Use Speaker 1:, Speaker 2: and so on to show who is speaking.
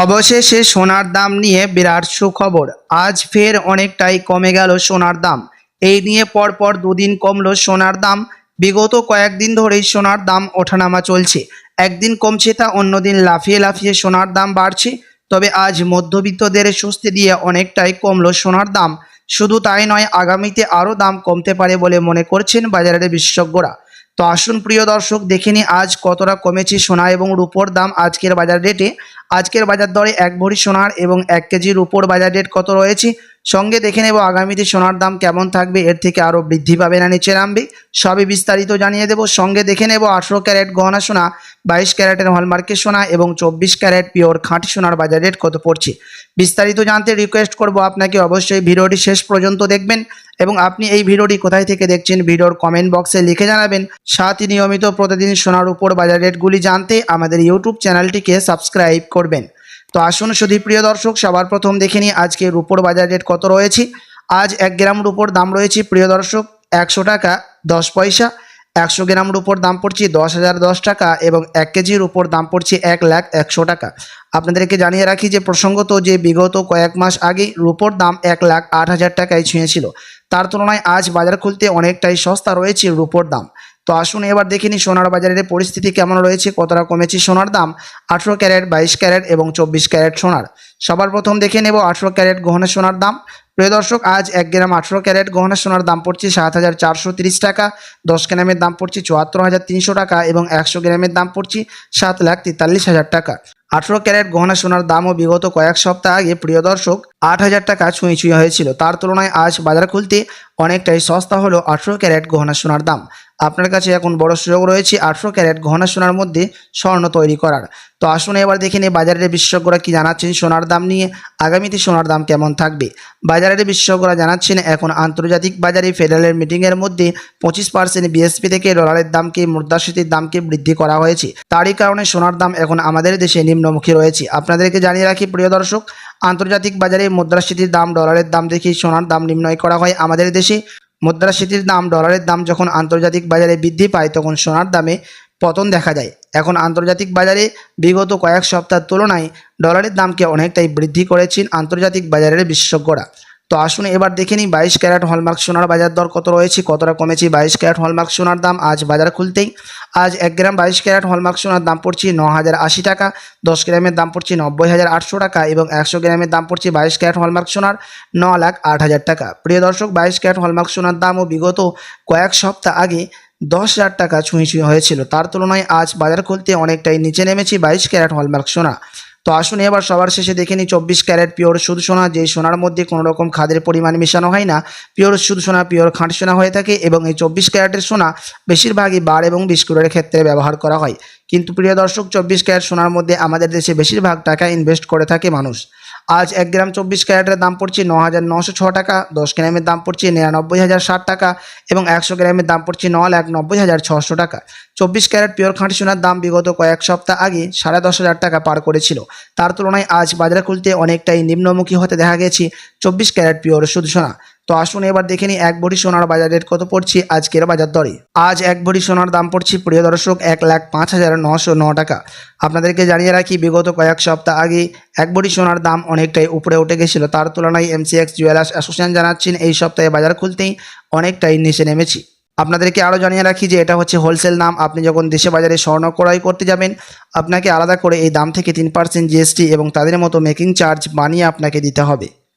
Speaker 1: অবশেষে সোনার দাম নিয়ে বিরাট সুখবর। আজ ফের অনেকটাই কমে গেল সোনার দাম। এই নিয়ে পরপর দুদিন কমলো সোনার দাম। বিগত কয়েকদিন ধরেই সোনার দাম ওঠানামা চলছে। একদিন কমছে তা অন্যদিন লাফিয়ে লাফিয়ে সোনার দাম বাড়ছে। তবে আজ মধ্যবিত্তদের স্বস্তি দিয়ে অনেকটাই কমলো সোনার দাম। শুধু তাই নয়, আগামীতে আরও দাম কমতে পারে বলে মনে করছেন বাজারের বিশেষজ্ঞরা। তো আসুন প্রিয় দর্শক, দেখে নিই আজ কতটা কমেছে সোনা এবং রূপোর দাম আজকের বাজার রেটে। আজকের বাজার দরে এক ভরি সোনার এবং এক কেজির রূপোর বাজার রেট কত রয়েছে? সঙ্গে দেখে নেব আগামীতে সোনার দাম কেমন থাকবে, এর থেকে আরও বৃদ্ধি পাবে না নিচে নামবে, সবই বিস্তারিত জানিয়ে দেব। সঙ্গে দেখে নেব আঠেরো ক্যারেট গহনা সোনা, বাইশ ক্যারেটের হলমার্কের সোনা এবং চব্বিশ ক্যারেট পিওর খাঁটি সোনার বাজার রেট কত পড়ছে? বিস্তারিত জানতে রিকোয়েস্ট করব আপনাকে অবশ্যই ভিডিওটি শেষ পর্যন্ত দেখবেন এবং আপনি এই ভিডিওটি কোথায় থেকে দেখছেন ভিডিওর কমেন্ট বক্সে লিখে জানাবেন। সাথে নিয়মিত প্রতিদিন সোনার উপর বাজার রেটগুলি জানতে আমাদের ইউটিউব চ্যানেলটিকে সাবস্ক্রাইব করবেন। তো আসুন শুধু প্রিয় দর্শক, সবার প্রথম দেখে নিই আজকে রুপোর বাজার রেট কত রয়েছে। আজ এক গ্রাম রুপোর দাম রয়েছে প্রিয় দর্শক একশো টাকা দশ পয়সা, একশো গ্রাম রুপোর দাম পড়ছে দশ হাজার দশ টাকা এবং এক কেজির উপর দাম পড়ছে এক লাখ একশো টাকা। আপনাদেরকে জানিয়ে রাখি যে প্রসঙ্গত যে বিগত কয়েক মাস আগে রুপোর দাম এক লাখ আট হাজার টাকায় ছুঁয়েছিল, তার তুলনায় আজ বাজার খুলতে অনেকটাই সস্তা রয়েছে রুপোর দাম। তো আসুন এবার দেখে নিই সোনার বাজারের পরিস্থিতি কেমন রয়েছে, কতটা কমেছে সোনার দাম? আঠেরো ক্যারেট, বাইশ ক্যারেট এবং চব্বিশ ক্যারেট সোনার। সবার প্রথম দেখে নেব আঠেরো ক্যারেট গহনা সোনার দাম। প্রিয় দর্শক, আজ এক গ্রাম আঠেরো ক্যারেট গহনা সোনার দাম পড়ছে সাত হাজার চারশো তিরিশ টাকা। দশ গ্রামের দাম পড়ছে চুয়াত্তর হাজার তিনশো টাকা এবং একশো গ্রামের দাম পড়ছে সাত লাখ তেতাল্লিশ হাজার টাকা। আঠেরো ক্যারেট গহনা সোনার দামও বিগত কয়েক সপ্তাহ আগে, প্রিয় দর্শক, আট হাজার টাকা ছুঁই ছুঁই হয়েছিল। তার তুলনায় আজ বাজার খুলতে অনেকটাই সস্তা হলো আঠেরো ক্যারেট গহনা সোনার দাম। আপনার কাছে এখন বড় সুযোগ রয়েছে আঠেরো ক্যারেট গহনা সোনার মধ্যে স্বর্ণ তৈরি করার। তো আসুন এবার দেখে নিই বাজারের বিশেষজ্ঞরা কি জানাচ্ছেন সোনার দাম নিয়ে, আগামীতে সোনার দাম কেমন থাকবে? বাজারের বিশেষজ্ঞরা জানাচ্ছেন, এখন আন্তর্জাতিক বাজারে ফেডারেল মিটিংয়ের মধ্যে পঁচিশ পার্সেন্ট বিএসপি থেকে ডলারের দামকে, মুদ্রাস্ফীতির দামকে বৃদ্ধি করা হয়েছে। তারই কারণে সোনার দাম এখন আমাদের দেশে নিম্নমুখী রয়েছে। আপনাদেরকে জানিয়ে রাখি, প্রিয় দর্শক, আন্তর্জাতিক বাজারে মুদ্রাস্ফীতির দাম, ডলারের দাম দেখেই সোনার দাম নির্ণয় করা হয় আমাদের দেশে। মুদ্রাস্ফীতির দাম, ডলারের দাম যখন আন্তর্জাতিক বাজারে বৃদ্ধি পায়, তখন সোনার দামে পতন দেখা যায়। এখন আন্তর্জাতিক বাজারে বিগত কয়েক সপ্তাহের তুলনায় ডলারের দামকে অনেকটাই বৃদ্ধি করেছেন আন্তর্জাতিক বাজারের বিশেষজ্ঞরা। তো আসুন এবার দেখে নিই বাইশ ক্যারেট হলমার্ক সোনার বাজার দর কত রয়েছে, কতটা কমেছে বাইশ ক্যারেট হলমার্ক সোনার দাম? আজ বাজার খুলতেই আজ এক গ্রাম বাইশ ক্যারেট হলমার্ক সোনার দাম পড়ছে ন হাজার আশি টাকা, দশ গ্রামের দাম পড়ছে নব্বই হাজার আটশো টাকা এবং একশো গ্রামের দাম পড়ছে বাইশ ক্যারেট হলমার্ক সোনার ন লাখ আট হাজার টাকা। প্রিয় দর্শক, বাইশ ক্যারেট হলমার্ক সোনার দামও বিগত কয়েক সপ্তাহ আগে দশ হাজার টাকা ছুঁই ছুঁই হয়েছিল। তার তুলনায় আজ বাজার খুলতে অনেকটাই নিচে নেমেছে বাইশ ক্যারেট হলমার্ক সোনা। তো আসুন এবার সবার শেষে দেখে নিই চব্বিশ ক্যারেট পিওর সুদ সোনা, যে সোনার মধ্যে কোনো রকম খাদের পরিমাণ মেশানো হয় না। পিওর সুদ সোনা, পিওর খাঁট সোনা হয়ে থাকে এবং এই চব্বিশ ক্যারেটের সোনা বেশিরভাগই বার এবং বিস্কুটের ক্ষেত্রে ব্যবহার করা হয়। কিন্তু প্রিয় দর্শক, চব্বিশ ক্যারেট সোনার মধ্যে আমাদের দেশে বেশিরভাগ টাকা ইনভেস্ট করে থাকে মানুষ। আজ এক গ্রাম চব্বিশ ক্যারেটের দাম পড়ছে ন হাজার নশো ছ টাকা, দশ গ্রামের দাম পড়ছে নিরানব্বই হাজার ষাট টাকা এবং একশো গ্রামের দাম পড়ছে ন লাখ নব্বই হাজার ছশো টাকা। চব্বিশ ক্যারেট পিওর খাঁটি সোনার দাম বিগত কয়েক সপ্তাহ আগে সাড়ে দশ হাজার টাকা পার করেছিল। তার তুলনায় আজ বাজারে খুলতে অনেকটাই নিম্নমুখী হতে দেখা গেছে চব্বিশ ক্যারেট পিওর শুধু সোনা। তো আসুন এবার দেখে নিই এক ভরি সোনার বাজার রেট কত পড়ছে আজকের বাজার দরে। আজ এক ভরি সোনার দাম পড়ছে, প্রিয় দর্শক, এক লাখ পাঁচ হাজার নশো ন টাকা। আপনাদেরকে জানিয়ে রাখি, বিগত কয়েক সপ্তাহ আগে এক ভরি সোনার দাম অনেকটাই উপরে উঠে গেছিল। তার তুলনায় এমসিএক্স জুয়েলার্স অ্যাসোসিয়েশন জানাচ্ছেন, এই সপ্তাহে বাজার খুলতেই অনেকটাই নিচে নেমেছি। আপনাদেরকে আরও জানিয়ে রাখি যে এটা হচ্ছে হোলসেল দাম। আপনি যখন দেশে বাজারে স্বর্ণ ক্রয় করতে যাবেন, আপনাকে আলাদা করে এই দাম থেকে তিন পার্সেন্ট জিএসটি এবং তাদের মতো মেকিং চার্জ বানিয়ে আপনাকে দিতে হবে।